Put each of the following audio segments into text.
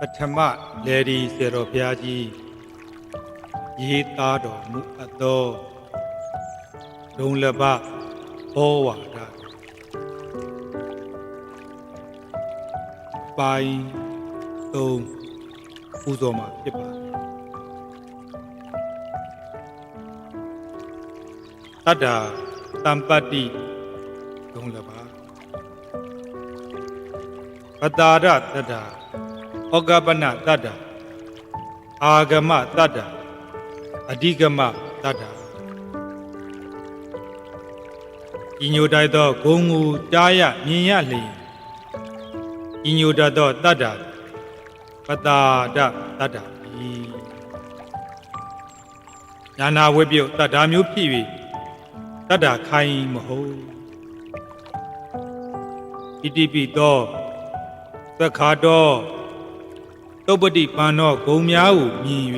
ပထမလေဒီစေတော်ဘုရားကြီးရေးသားတော်မူအပ်သောဒုံလဘဘောဝါဒပိုင်းသုံးပူဇော်မှာဖြစ်ပါတယ်တတ္တာတမ္ပတ္တိဒုံလဘပတာရတတ္တာ ဩကပနတတ္တအာဂမတတ္တအဓိကမတတ္တဤညိုတိုက်သောဂုံငူကြားရမြင်ရလျင်ဤညိုတတ်သောတတ္တပတာဒတတ္တဤညာနာဝိပြုတ်တတ္တာမျိုးဖြစ်၍တတ္တခိုင်းမဟုတ်ဣတိပိသောသက္ခါတော် တုပ္ပတိပန်သောဂုံများကိုမြင်၍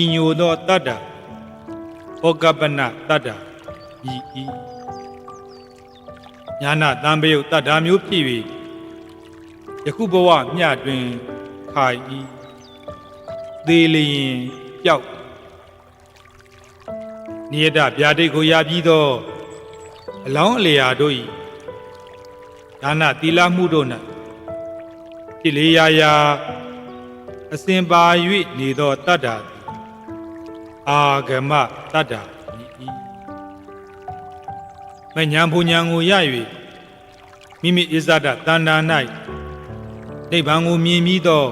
ဤညိုသောတတ္တဩကပ္ပနတတ္တဤဤညာနာတံပယုတ်တတ္တာမျိုးဖြစ်၍ယခုဘဝမျှတွင်ခိုင်ဤသေးလျင်ပျောက်နိယတဗျာဒိတ်ကိုရပြီးသောအလောင်းအလျာတို့၏ဒါနသီလမှုတို့၌ဖြစ်လေရာရာ အစဉ်ပါ၍နေသောတတ္တာသည်အာဂမတတ္တာဤမညာဘုံညာကိုရ၍မိမိဣဇဒတန္တာ၌နိဗ္ဗာန်ကိုမြင်ပြီးသော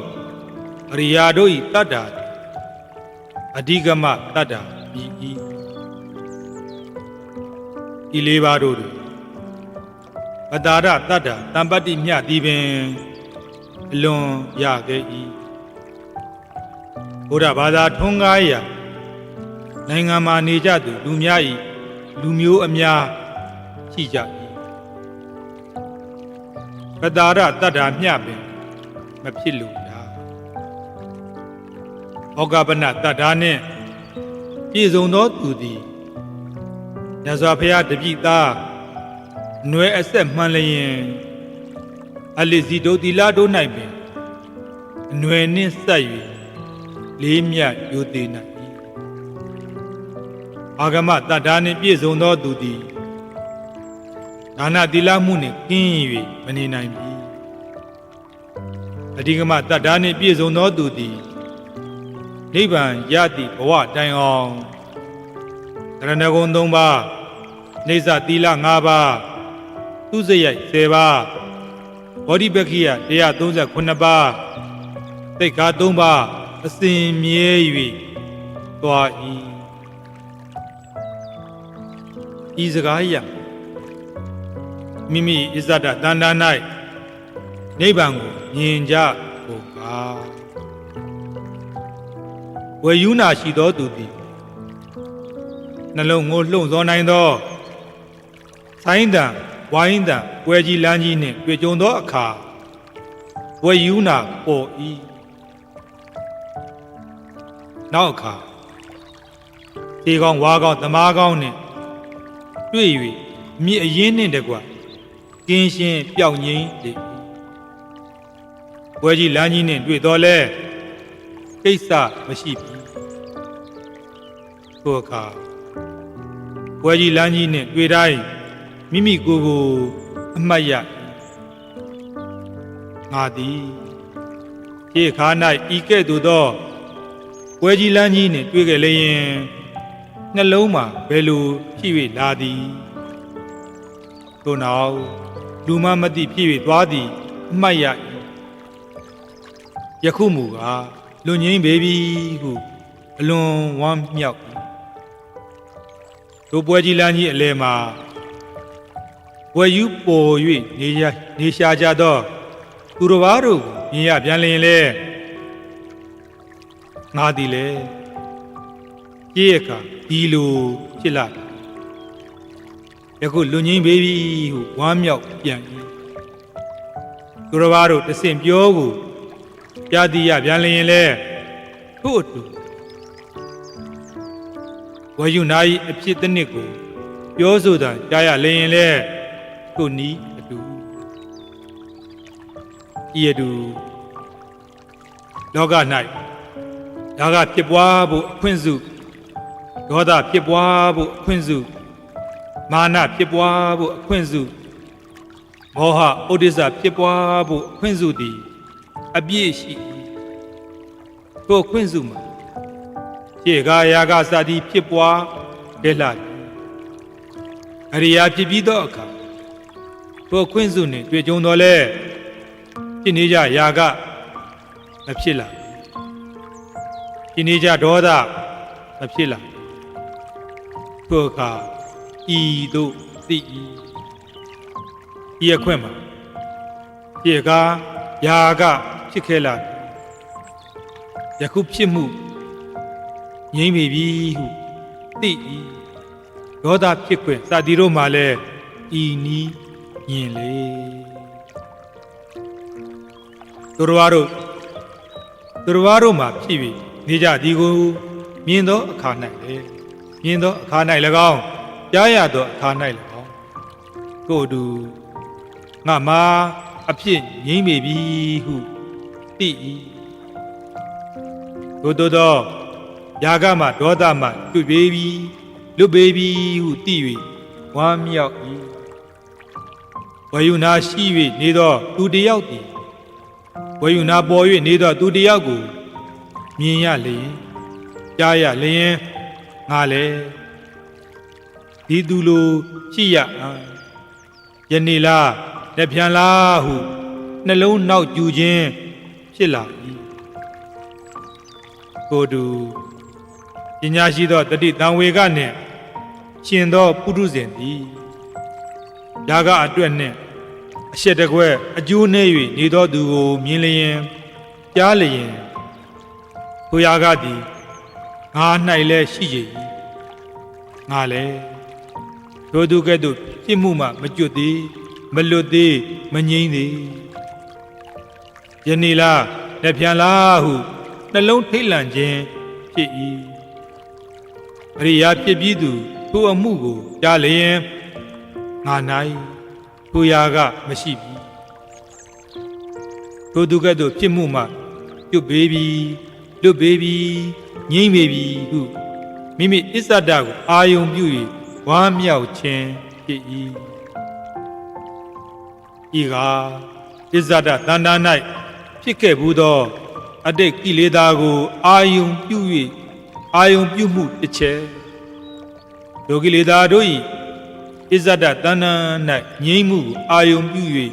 အရိယာတို့၏တတ္တာသည်အဓိကမတတ္တာဤဤဤလေးပါးတို့တွင်အတာရတတ္တာတံပတ္တိမြတ်သည်ပင်အလွန်ရခဲ့၏ ဘုရားဘာသာထွန်းကားရာနိုင်ငံမှာနေကြသူလူများ၏လူမျိုးအများရှိကြ၏ပတာရတတ္တာမြပင်မဖြစ်လို့လားဩကပနတတ္တာနှင့်ပြည့်စုံသောသူသည်မြတ်စွာဘုရားတပည့်သားအနွယ်အဆက်မှန်လျင်အလစ်စီတို့တီလာတို့၌ပင်အနွယ်နှင့်ဆက်၍ လေးမြတ်ယိုသေး၌အာဂမတတ္တာနှင့်ပြည့်စုံသောသူသည်ဒါနသီလမှုနှင့်ကင်း၍မနေနိုင်ပြီအဓိကမတတ္တာနှင့်ပြည့်စုံသောသူသည်နိဗ္ဗာန်ရသည့်ဘဝတိုင်အောင်တရဏဂုံ၃ပါးနေဇသီလ၅ပါးသူစရိုက်10ပါးဘောဓိပက္ခိယ139ပါးသိက္ခာ3ပါး အစဉ်မြဲ၍သွား၏ဤစကားရမိမိဣဇဒတန္တာ၌နိဗ္ဗာန်ကိုမြင်ကြဖို့ကားဝေယူနာရှိသောသူသည်နှလုံးကိုလှုံ့ဆော်နိုင်သောဆိုင်းတံဝိုင်းတံပွဲကြီးလမ်းကြီးနှင့်တွေ့ကြုံသောအခါဝေယူနာပေါ်၏ နောက်အခါဒီကောင်ဝါကောင်သမားကောင်နှင့်တွေ့၍မြစ်အရင်းနှင့်တကွကင်းရှင်းပျောက်ငြိမ်းလေပွဲကြီးလမ်းကြီးနှင့်တွေ့တော်လဲကိစ္စမရှိပြီထိုအခါပွဲကြီးလမ်းကြီးနှင့်တွေ့တိုင်းမိမိကိုယ်ကိုအမှတ်ရငါသည်ခြေခါ၌ဤကဲ့သို့သော ပွဲကြီးလမ်းကြီးနှင့်တွေ့ကြလျင်နှလုံးမှာဘယ်လိုဖြစ်၍လာသည်ထို့နောက်လူမမသိဖြစ်၍သွားသည်အမှတ်ရ၏ယခုမူကားလွန်ငင်းပေပြီဟုအလွန်ဝမ်းမြောက်၏တို့ပွဲကြီးလမ်းကြီးအလဲမှာဝယ်ယူပေါ်၍နေရနေရှာကြသောသူတော်ဘာတို့ကိုမြင်ရပြန်လျင်လေ ငါသည်လေကြည့်ရခါဒီလိုဖြစ်လာယခုလွန်ငင်းပေပြီဟုဝမ်းမြောက်ပြန်၏သူတော်ဘာတို့တဆင့်ပြောကိုပြသည်ရပြန်လျင်လေထို့အတူဝယ်ယူနာ၏အဖြစ်တစ်နှစ်ကိုပြောဆိုတာကြားရလျင်လေကိုနီးအတူဤအတူလောက၌ ဒါကဖြစ်ပွားဖို့အခွင့်စုဒေါသဖြစ်ပွားဖို့အခွင့်စုမာနဖြစ်ပွားဖို့အခွင့်စုမောဟဥဒိစ္စဖြစ်ပွားဖို့အခွင့်စုသည်အပြည့်ရှိ၏ထိုအခွင့်စုမှာခြေကာယာကစသည်ဖြစ်ပွားခဲ့လာသည်အရိယာဖြစ်ပြီးသောအခါထိုအခွင့်စုနှင့်တွေ့ကြုံတော်လဲဖြစ်နေကြယာကမဖြစ်လာ ဖြစ်နေကြဒေါသမဖြစ်လာထိုအခါဤတို့သိ၏ဤအခွင့်မှာခြေကာယာကဖြစ်ခဲ့လာယခုဖြစ်မှုငြိမ့်ပြီပြီဟုသိ၏ဒေါသဖြစ်ခွင့်စသည်တို့မှလည်းဤနီးညင်လေသူတော်ဘာတို့သူတော်ဘာတို့မှဖြစ်ပြီး နေကြသည်ကိုမြင်သောအခါ၌လေမြင်သောအခါ၌၎င်းကြားရသောအခါ၌၎င်းကိုယ်တူငါမှာအဖြစ်ငြိမ့်ပြီပြီဟုသိ၏သို့သောသောယာကမှဒေါသမှတွေ့ပေပြီလွတ်ပေပြီဟုသိ၍ဝမ်းမြောက်၏ဝယုနာရှိ၍နေသောသူတစ်ယောက်သည်ဝယုနာပေါ်၍နေသောသူတစ်ယောက်ကို မြင်ရလျင်ကြားရလျင်ငါလည်းဒီသူလိုရှိရအားယနေ့လားလက်ပြန်လားဟုနှလုံးနောက်ကျူခြင်းဖြစ်လာ၏ကိုယ်တူပညာရှိသောတတိတံဝေကနှင့်ရှင်သောပုထုဇဉ်သည်ဒါကအတွက်နှင့်အရှက်တကွဲအကျိုးနှဲ၍နေသောသူကိုမြင်လျင်ကြားလျင် ထိုရာကသည်ငါ၌လည်းရှိကြ၏ငါလည်းထိုသူကဲ့သို့ဖြစ်မှုမှမကျွတ်သေးမလွတ်သေးမငြိမ့်သေးယနေ့လားလက်ပြန်လားဟုနှလုံးထိတ်လန့်ခြင်းဖြစ်၏အရိယာဖြစ်ပြီးသူထိုအမှုကိုကြားလျင်ငါ၌ထိုရာကမရှိပြီထိုသူကဲ့သို့ဖြစ်မှုမှကျွတ်ပေးပြီ လွတ်ပေးပြီငြိမ့်ပေပြီဟုမိမိအစ္ဆဒကိုအာယုံပြု၍ဝမ်းမြောက်ခြင်းဖြစ်၏ဤကအစ္ဆဒတဏ္ဍာ၌ဖြစ်ခဲ့ဘူးသော အတိတ်ကိလေသာကို အာယုံပြု၍အာယုံပြုမှုတစ်ချက်ဒုကိလေသာတို့၏အစ္ဆဒတဏ္ဍာ၌ငြိမ့်မှုကိုအာယုံပြု၍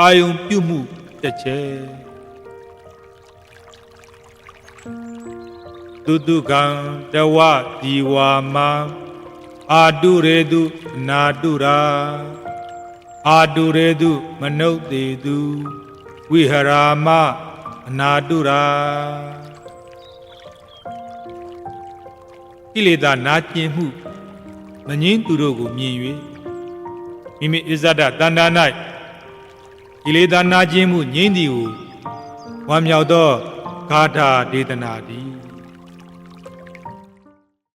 အာယုံပြုမှုတစ်ချက် တုတုကံတဝဒီဝါမအာတုရေတုအနာတုရာအာတုရေတုမနုဿေတုဝိဟရာမအနာတုရာကိလေသာနာကျင်မှုမငင်းသူတို့ကိုမြင်၍မိမိအစ္ဆဒတဏ္ဍာ၌ကိလေသာနာကျင်မှုငြိမ့်သည်ကိုဝမ်းမြောက်သောဂါထာဒေသနာသည်